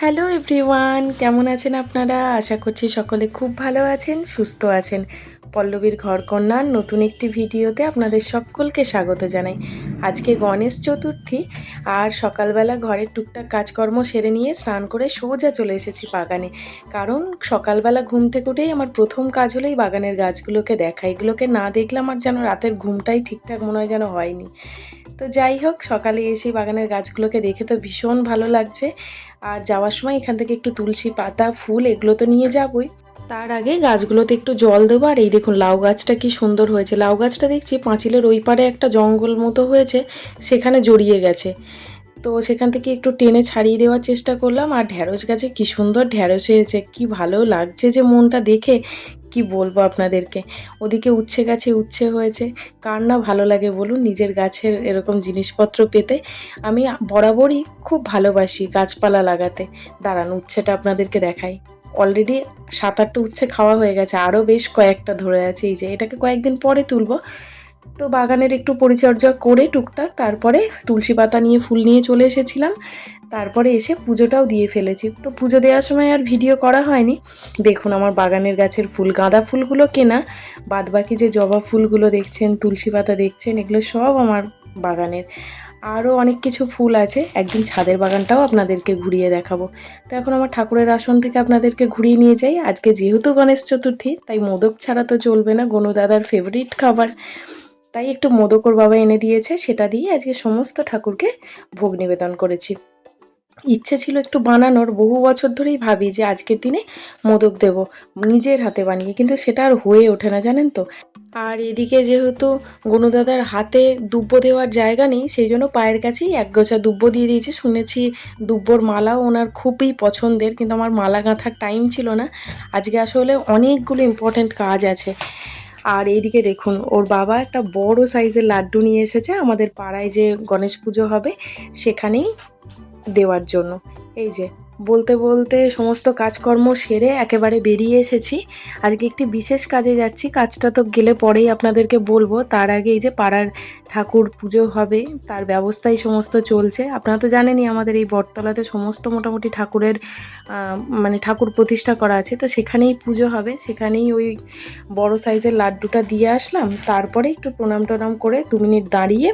Hello everyone কেমন আছেন আপনারা? আশা করছি সকলে খুব ভালো আছেন, সুস্থ আছেন। পল্লবীর ঘরকন্যার নতুন একটি ভিডিওতে আপনাদের সকলকে স্বাগত জানাই। আজকে গণেশ চতুর্থী, আর সকালবেলা ঘরের টুকটাক কাজকর্ম সেরে নিয়ে স্নান করে সোজা চলে এসেছি বাগানে। কারণ সকালবেলা ঘুম থেকে উঠেই আমার প্রথম কাজ হলো এই বাগানের গাছগুলোকে দেখা। এগুলোকে না দেখলে আমার যেন রাতের ঘুমটাই ঠিকঠাক মনে হয় যেন হয়নি। তো যাই হোক, সকালে এসে বাগানের গাছগুলোকে দেখে তো ভীষণ ভালো লাগছে। আর যাওয়ার সময় এখান থেকে একটু তুলসী পাতা, ফুল এগুলো তো নিয়ে যাবই। তার আগে গাছগুলোতে একটু জল দেবো, আর এই দেখুন লাউ গাছটা কি সুন্দর হয়েছে। লাউ গাছটা দেখছি পাঁচিলের ওই পারে একটা জঙ্গল মতো হয়েছে, সেখানে জড়িয়ে গেছে। তো সেখান থেকে একটু টেনে ছাড়িয়ে দেওয়ার চেষ্টা করলাম। আর ঢ্যাঁড়স গাছে কি সুন্দর ঢ্যাঁড়স হয়েছে, কি ভালো লাগছে যে মনটা দেখে, কি বলব আপনাদেরকে? ওদিকে উচ্ছে গাছে উচ্ছে হয়েছে, কার না ভালো লাগে বলুন নিজের গাছের এরকম জিনিসপত্র পেতে। আমি বরাবরই খুব ভালোবাসি গাছপালা লাগাতে। দাঁড়ান উচ্ছেটা আপনাদেরকে দেখাই। অলরেডি সাত আটটা উচ্ছে খাওয়া হয়ে গেছে, আরও বেশ কয়েকটা ধরে আছে, এই যে এটাকে কয়েকদিন পরে তুলবো। তো বাগানের একটু পরিচর্যা করে টুকটাক তারপরে তুলসী পাতা নিয়ে ফুল নিয়ে চলে এসেছিলাম। তারপরে এসে পুজোটাও দিয়ে ফেলেছি। তো পুজো দেওয়ার সময় আর ভিডিও করা হয়নি। দেখুন আমার বাগানের গাছের ফুল, গাঁদা ফুলগুলো কেনা। বাদবাকি যে জবা ফুলগুলো দেখছেন, তুলসী পাতা দেখছেন, এগুলো সব আমার বাগানের। আরও অনেক কিছু ফুল আছে। একদিন ছাদের বাগানটাও আপনাদেরকে ঘুরিয়ে দেখাবো। তো এখন আমার ঠাকুরের আসন থেকে আপনাদেরকে ঘুরিয়ে নিয়ে যাই। আজকে যেহেতু গণেশ চতুর্থী, তাই মোদক ছাড়া তো চলবে না। গনু দাদার ফেভারিট খাবার। তাই একটু মোদকর বাবা এনে দিয়েছে, সেটা দিয়ে আজকে সমস্ত ঠাকুরকে ভোগ নিবেদন করেছি। ইচ্ছে ছিল একটু বানানোর, বহু বছর ধরেই ভাবি যে আজকের দিনে মোদক দেব, নিজের হাতে বানিয়ে, কিন্তু সেটা আর হয়ে ওঠে না, জানেন তো? আর এদিকে যেহেতু গনুদাদার হাতে দুব্বো দেওয়ার জায়গা নেই, সেই জন্য পায়ের কাছেই এক গোছা দুব্বো দিয়ে দিয়েছি। শুনেছি দুব্বোর মালাও ওনার খুবই পছন্দের, কিন্তু আমার মালা গাঁথার টাইম ছিল না। আজকে আসলে অনেকগুলো ইম্পর্ট্যান্ট কাজ আছে। আর এইদিকে দেখুন, ওর বাবা একটা বড় সাইজের লাড্ডু নিয়ে এসেছে আমাদের পাড়ায় যে গণেশ পুজো হবে সেখানেই দেওয়ার জন্য। এই যে বলতে বলতে সমস্ত কাজকর্ম সেরে একেবারে বেরিয়ে এসেছি। আজকে একটি বিশেষ কাজে যাচ্ছি। কাজটা তো গেলে পরেই আপনাদেরকে বলব। তার আগে এই যে পাড়ার ঠাকুর পুজো হবে, তার ব্যবস্থাই সমস্ত চলছে। আপনারা তো জানেনই আমাদের এই বটতলাতে সমস্ত মোটামুটি ঠাকুরের মানে ঠাকুর প্রতিষ্ঠা করা আছে। তো সেখানেই পুজো হবে। সেখানেই ওই বড় সাইজের লাড্ডুটা দিয়ে আসলাম। তারপরে একটু প্রণাম টনাম করে দু মিনিট দাঁড়িয়ে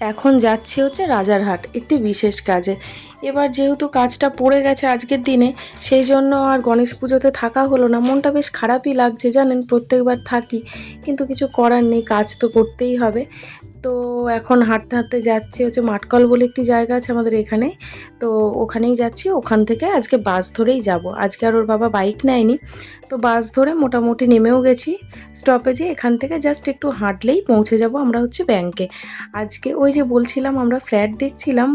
এখন যাচ্ছি হচ্ছে রাজারহাট একটি বিশেষ কাজে। এবার যেহেতু কাজটা পড়ে গেছে আজকের দিনে, সেই জন্য আর গণেশ পুজোতে থাকা হলো না। মনটা বেশ খারাপই লাগছে, জানেন, প্রত্যেকবার থাকি, কিন্তু কিছু করার নেই, কাজ তো করতেই হবে। তো এখন হাঁটতে হাঁটতে যাচ্ছি হচ্ছে মাটকল বলে একটি জায়গা আছে আমাদের এখানে। তো ওখানেই যাচ্ছি, ওখান থেকে আজকে বাস ধরেই যাব। আজকে আর ওর বাবা বাইক নেয়নি। তো বাস ধরে মোটামুটি নেমেও গেছি। স্টপেজে এখান থেকে জাস্ট একটু হাঁটলেই পৌঁছে যাব আমরা হচ্ছে ব্যাংকে আজকে ওই যে বলছিলাম, আমরা ফ্ল্যাট দেখছিলাম,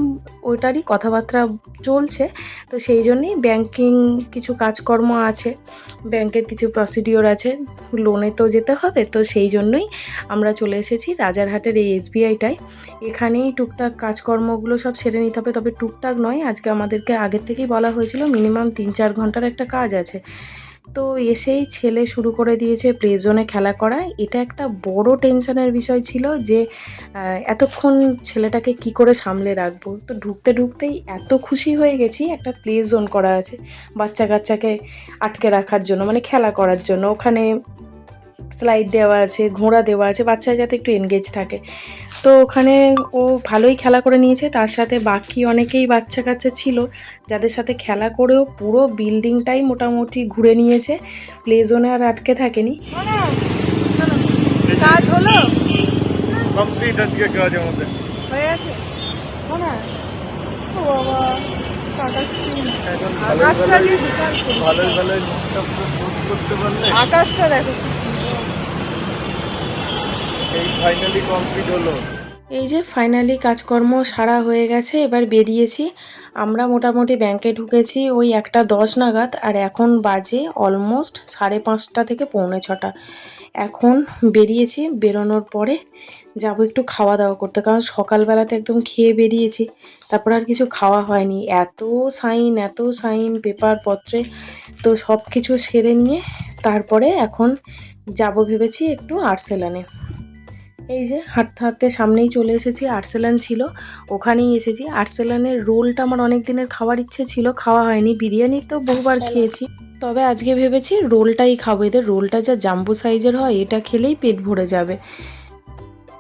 ওইটারই কথাবার্তা চলছে। তো সেই জন্যেই ব্যাংকিং কিছু কাজকর্ম আছে। ব্যাংকের কিছু প্রসিডিওর আছে। লোনে তো যেতে হবে, তো সেই জন্যই আমরা চলে এসেছি রাজারহাটের এই এসবিআইটায় এখানেই টুকটাক কাজকর্মগুলো সব সেরে নিতে হবে, তবে টুকটাক নয়, আজকে আমাদেরকে আগের থেকেই বলা হয়েছিল মিনিমাম তিন চার ঘণ্টার একটা কাজ আছে। তো এসেই ছেলে শুরু করে দিয়েছে প্লে জোনে খেলা করা। এটা একটা বড় টেনশনের বিষয় ছিল যে এতক্ষণ ছেলেটাকে কি করে সামলে রাখব? তো ঢুকতে ঢুকতেই এত খুশি হয়ে গেছি, একটা প্লে জোন করা আছে বাচ্চা কাচ্চাকে আটকে রাখার জন্য মানে খেলা করার জন্য। ওখানে স্লাইড দেওয়া আছে ঘোড়া দেওয়া আছে বাচ্চা যাতে একটু এনগেজ থাকে। তো ওখানে ও ভালোই খেলা করে নিয়েছে তার সাথে বাকি অনেকেই বাচ্চা কাচ্চা ছিল যাদের সাথে খেলা করেও পুরো বিল্ডিংটাই মোটামুটি ঘুরে নিয়েছে প্লে জোনে আর আটকে থাকেনি। কাজ হলো? কমপ্লিট আজকে কাজ আমাদের। হয়ে গেছে? ও বাবা আকাশটা নিয়ে বিশাল ভালোই পরিষ্কার। ভালোই মুখটা পুরো পোস্ট করতে পারলে আকাশটা দেখো কি সুন্দর। এই ফাইনালি কমপ্লিট হলো। এই যে ফাইনালি কাজকর্ম সারা হয়ে গেছে, এবার বেরিয়েছি। আমরা মোটামুটি ব্যাংকে ঢুকেছি ওই একটা দশ নাগাদ, আর এখন বাজে অলমোস্ট সাড়ে পাঁচটা থেকে পৌনে ছটা। এখন বেরিয়েছি, বেরোনোর পরে যাব একটু খাওয়া দাওয়া করতে, কারণ সকালবেলাতে একদম খেয়ে বেরিয়েছি। তারপর আর কিছু খাওয়া হয়নি। এত সাইন এত সাইন পেপার পত্রে, তো সব কিছু সেরে নিয়ে তারপরে এখন যাব ভেবেছি একটু আর্সেলানে এই যে হাঁটতে হাঁটতে সামনেই চলে এসেছি আর্সেলান ছিল। ওখানেই এসেছি। আর্সেলানের রোলটা আমার অনেক দিনের খাওয়ার ইচ্ছে ছিল খাওয়া হয়নি। বিরিয়ানি তো বহুবার খেয়েছি। তবে আজকে ভেবেছি রোলটাই খাব। এদের রোলটা যা জাম্বো সাইজের হয় এটা খেলেই পেট ভরে যাবে।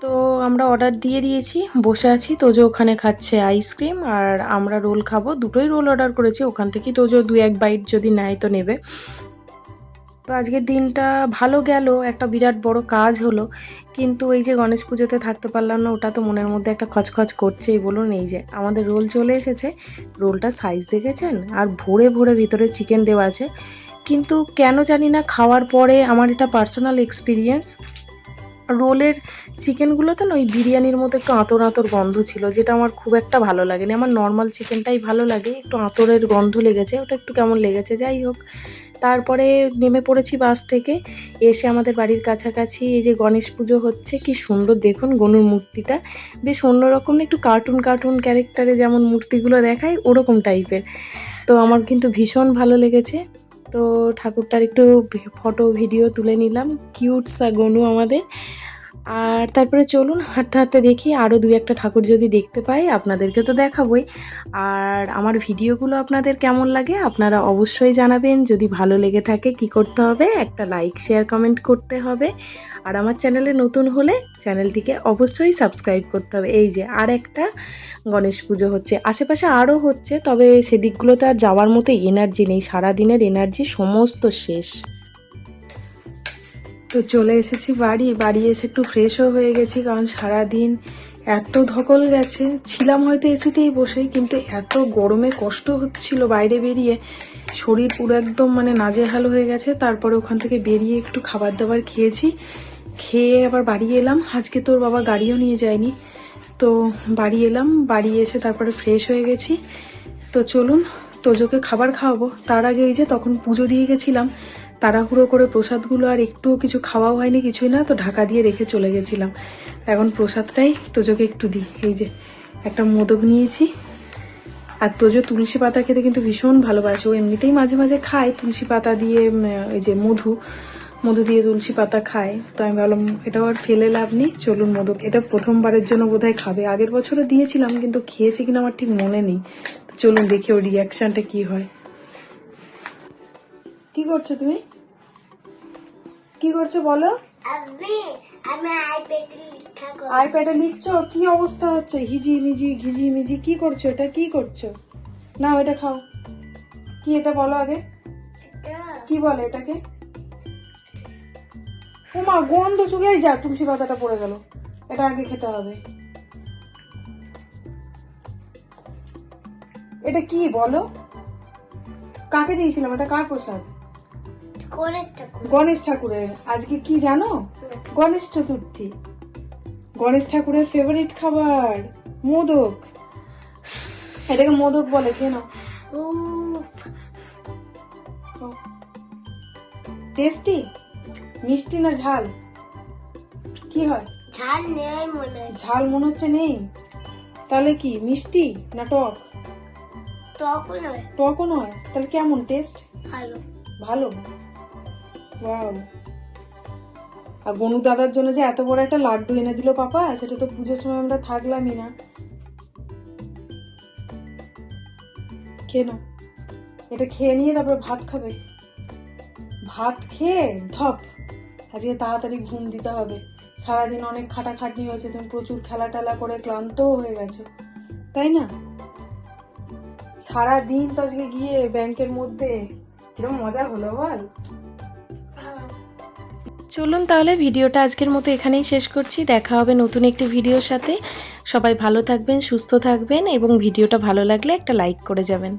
তো আমরা অর্ডার দিয়ে দিয়েছি বসে আছি। তোজো ওখানে খাচ্ছে আইসক্রিম আর আমরা রোল খাব। দুটোই রোল অর্ডার করেছি। ওখান থেকেই তোজো দু এক বাইট যদি নেয় তো নেবে। তো আজকের দিনটা ভালো গেল, একটা বিরাট বড় কাজ হলো। কিন্তু এই যে গণেশ পুজোতে থাকতে পারলাম না, ওটা তো মনের মধ্যে একটা খচখচ করছেই, বলুন এই যে। আমাদের রোল চলে এসেছে, রোলটা সাইজ দেখেছেন? আর ভোরে ভোরে ভিতরে চিকেন দেওয়া আছে। কিন্তু কেন জানি না, খাওয়ার পরে আমার এটা পার্সোনাল এক্সপিরিয়েন্স রোলের চিকেনগুলোতে না ওই বিরিয়ানির মতো একটু আঁতর আঁতর গন্ধ ছিল, যেটা আমার খুব একটা ভালো লাগেনি। আমার নর্মাল চিকেনটাই ভালো লাগে, একটু আঁতরের গন্ধ লেগেছে, ওটা একটু কেমন লেগেছে যাই হোক। তারপরে নেমে পড়েছি বাস থেকে, এসে আমাদের বাড়ির কাছাকাছি এই যে গণেশ পুজো হচ্ছে, কি সুন্দর দেখুন গনুর মূর্তিটা। বেশ অন্যরকম, একটু কার্টুন কার্টুন ক্যারেক্টারে যেমন মূর্তিগুলো দেখায় ওরকম টাইপের তো আমার কিন্তু ভীষণ ভালো লেগেছে। তো ঠাকুরটার একটু ফটো ভিডিও তুলে নিলাম। কিউট সা গনু আমাদের। আর তারপরে চলুন, হাঁটতে হাঁটতে দেখি আরও দু একটা ঠাকুর যদি দেখতে পাই, আপনাদেরকে তো দেখাবই। আর আমার ভিডিওগুলো আপনাদের কেমন লাগে আপনারা অবশ্যই জানাবেন। যদি ভালো লেগে থাকে কি করতে হবে, একটা লাইক, শেয়ার, কমেন্ট করতে হবে। আর আমার চ্যানেলে নতুন হলে চ্যানেলটিকে অবশ্যই সাবস্ক্রাইব করতে হবে। এই যে আর একটা গণেশ পুজো হচ্ছে। আশেপাশে আরও হচ্ছে, তবে সেদিকগুলোতে আর যাওয়ার মতো এনার্জি নেই। সারাদিনের এনার্জি সমস্ত শেষ। তো চলে এসেছি বাড়ি বাড়ি এসে একটু ফ্রেশও হয়ে গেছি কারণ সারাদিন এত ধকল গেছে। ছিলাম হয়তো এসিতেই বসে কিন্তু এত গরমে কষ্ট হচ্ছিল বাইরে বেরিয়ে। শরীর পুরো একদম মানে নাজেহাল হয়ে গেছে। তারপরে ওখান থেকে বেরিয়ে একটু খাবার দাবার খেয়েছি। খেয়ে আবার বাড়ি এলাম। আজকে তোর বাবা গাড়িও নিয়ে যায়নি। তো বাড়ি এলাম, বাড়ি এসে তারপরে ফ্রেশ হয়ে গেছি। তো চলুন, তোজোকে খাবার খাওয়াবো। তার আগে ওই যে তখন পুজো দিয়ে গেছিলাম। তাড়াহুড়ো করে প্রসাদগুলো আর একটুও কিছু খাওয়াও হয়নি, কিছুই না, তো ঢাকা দিয়ে রেখে চলে গেছিলাম। এখন প্রসাদটাই তোজোকে একটু দিই। এই যে, একটা মোদক নিয়েছি। আর তোজো তুলসী পাতা খেতে কিন্তু ভীষণ ভালোবাসে। ও এমনিতেই মাঝে মাঝে খায় তুলসী পাতা দিয়ে এই যে মধু মধু দিয়ে তুলসী পাতা খায়। তো আমি ভাবলাম, এটাও আর ফেলে লাভ নেই, চলুন মোদক। এটা প্রথমবারের জন্য বোধহয় খাবে। আগের বছরও দিয়েছিলাম, কিন্তু খেয়েছে কিনা আমার ঠিক মনে নেই। চলুন দেখি ওর রিয়াকশনটা কি হয়। কি করছ তুমি? কি করছ বলো? আইপ্যাডে লিখছো? কি অবস্থা হচ্ছে? হিজি মিজি ঘিজি মিজি কি করছ? এটা কি করছ? না এটা খাও। কি এটা বলো আগে। কি বলে এটাকে? ওমা গন্ধ চলে যা তুলসী পাতাটা পড়ে গেল। এটা আগে খেতে হবে। এটা কি বলো? কাকে দিয়েছিলাম? এটা কার প্রসাদ? গণেশ ঠাকুরের আজকে কি জানো? গণেশ চতুর্থী। গণেশ ঠাকুরের ফেভারিট খাবার মোদক। এটাকে মোদক বলে কেন টেস্টি? মিষ্টি না ঝাল? কি হয়? ঝাল নেই মনে ঝাল মনে হচ্ছে নেই। তাহলে কি মিষ্টি না টক? তখন হয় টকও নয়। তাহলে কেমন টেস্ট? ভালো। ভালো। আর গনু দাদার জন্য যে এত বড় একটা লাড্ডু এনে দিল পাপা, সেটা তো পুজোর সময় আমরা থাকলামই না। কেন এটা খেয়ে নিয়ে তারপরে ভাত খাবে। ভাত খেয়ে ধপ, আজকে তাড়াতাড়ি ঘুম দিতে হবে। সারাদিন অনেক খাটাখাটনি হয়েছে, তুমি প্রচুর খেলা টেলা করে ক্লান্তও হয়ে গেছো। তাই না? সারাদিন তো আজকে গিয়ে ব্যাংকের মধ্যে কীরকম মজা হলো বল। চলুন তাহলে ভিডিওটা আজকের মতো এখানেই শেষ করছি। দেখা হবে নতুন একটি ভিডিওর সাথে। সবাই ভালো থাকবেন, সুস্থ থাকবেন এবং ভিডিওটা ভালো লাগলে একটা লাইক করে যাবেন।